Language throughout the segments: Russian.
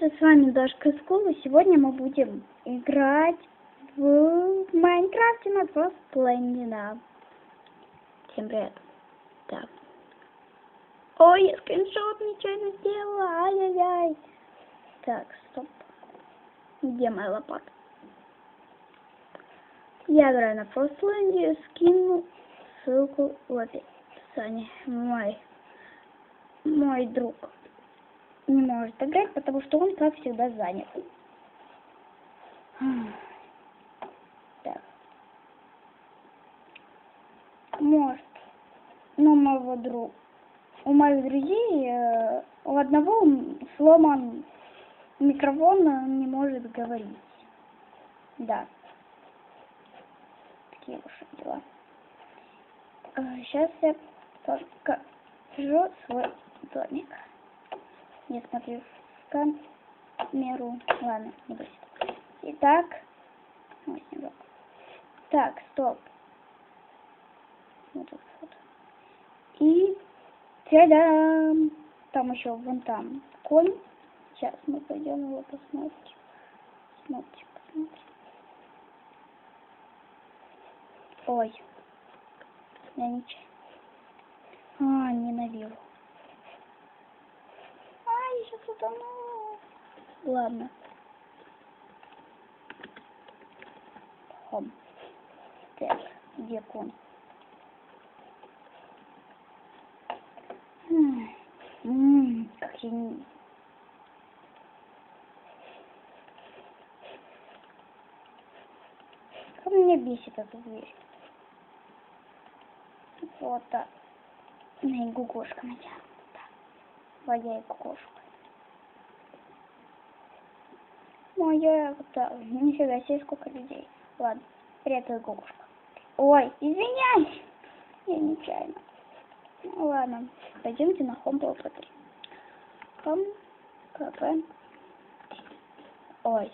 привет! С вами Дашка Скул, и сегодня мы будем играть в Майнкрафте на Фростплендина. Всем привет. Так. Ой, я скриншот нечаянно сделала, ай-яй-яй. Так, стоп. Где моя лопата? Я играю на Фростленде, скину ссылку в описании. Мой, мой друг не может играть, потому что он, как всегда, занят. Так. Может. Но моего друга... У моих друзей э, у одного сломан микрофон, он не может говорить. Да. Такие уж дела. Сейчас я покажу свой домик. Я смотрю в камеру. Ладно, не бойся. Итак. Так, стоп. Вот вот. И та-дам! Там еще вон там конь. Сейчас мы пойдем его посмотрим. Смотрим, посмотрим. Ой. Я ничего. А, ненавижу сейчас утону. Ладно. Хом. Так, где кон? Ммм, как я не... Как меня бесит эта дверь. Вот так. На и гугошка моя. Моя и гугошка. Моя, да, нифига себе, сколько людей. Ладно, привет, Гугушка. Ой, извиняюсь, я нечаянно. Ну, ладно, пойдемте на хом ПВП3. Хом КП. Ой.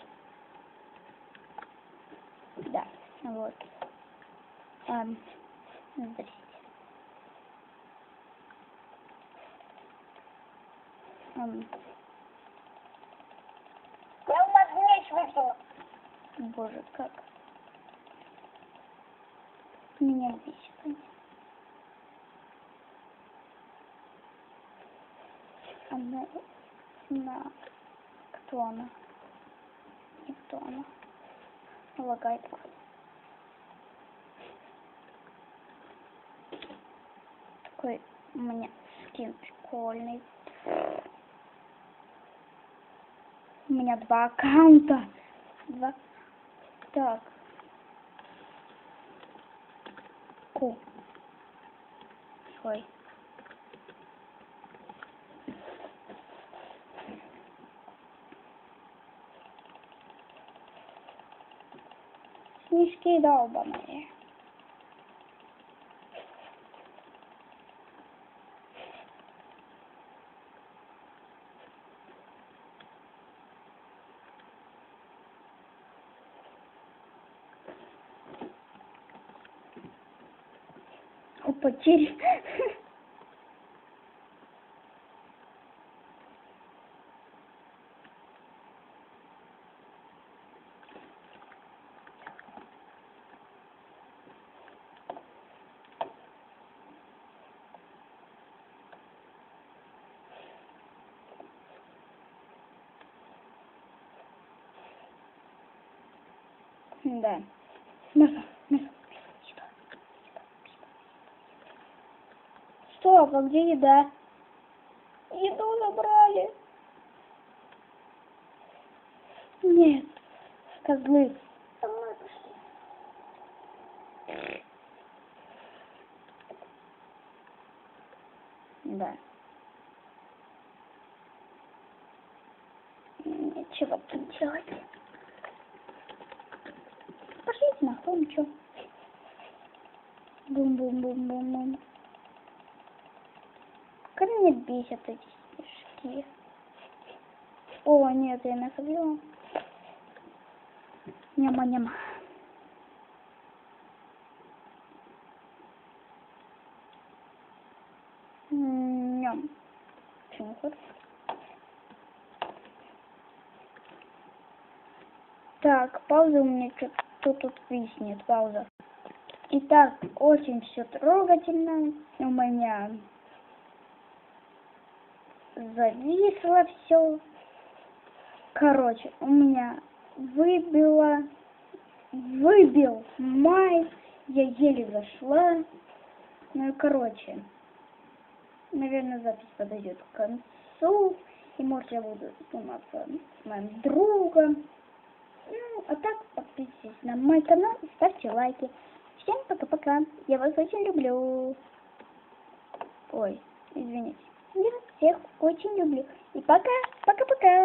Да, вот. Эм, здрасте. Эм, выкину. Боже, как? Меня бесит. Она... На... Кто она? Никто она. Лагает. Такой у меня скин прикольный. У меня два аккаунта. Два. Так. Ку. Ой. Снежки долбаные. Потери. Да. Мясо, Стоп, а где еда? Еду забрали. Нет, козлы. Со мной пошли. Да. Нечего тут делать. Пошлите нахуй, чё? Бум-бум-бум-бум-бум. Как меня бесят эти снежки. О, нет, я находила. Няма-няма. Ням. Чего Так, пауза у меня что-то тут виснет, пауза. Итак, очень все трогательно. У меня зависло все. Короче, у меня выбило, выбил май, я еле зашла. Ну и короче, наверное, запись подойдет к концу. И может я буду сниматься с моим другом. Ну, а так подписывайтесь на мой канал и ставьте лайки. Всем пока-пока. Я вас очень люблю. Ой, извините. Всех очень люблю. И пока, пока-пока.